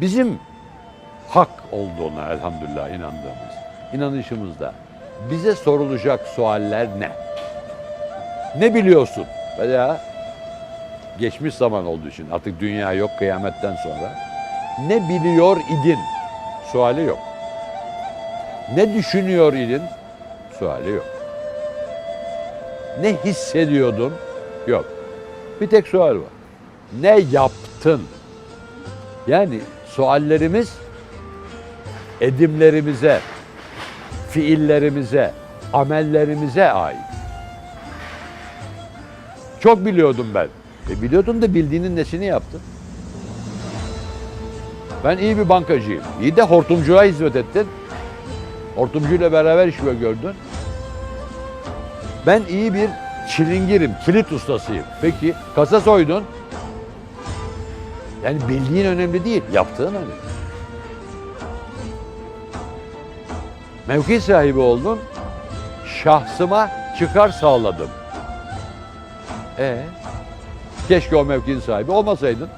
Bizim hak olduğuna elhamdülillah inandığımız, inanışımızda bize sorulacak sualler ne? Ne biliyorsun? Veya geçmiş zaman olduğu için artık dünya yok kıyametten sonra. Ne biliyor idin? Suali yok. Ne düşünüyor idin? Suali yok. Ne hissediyordun? Yok. Bir tek sual var. Ne yaptın? Yani suallerimiz edimlerimize, fiillerimize, amellerimize ait. Çok biliyordum ben. E biliyordun da bildiğinin nesini yaptın? Ben iyi bir bankacıyım. İyi de hortumcuya hizmet ettin. Hortumcuyla beraber iş gördün. Ben iyi bir çilingirim, kilit ustasıyım. Peki kasa soydun. Yani bildiğin önemli değil, yaptığın önemli. Mevki sahibi oldun, şahsıma çıkar sağladım. E keşke o mevkinin sahibi olmasaydın.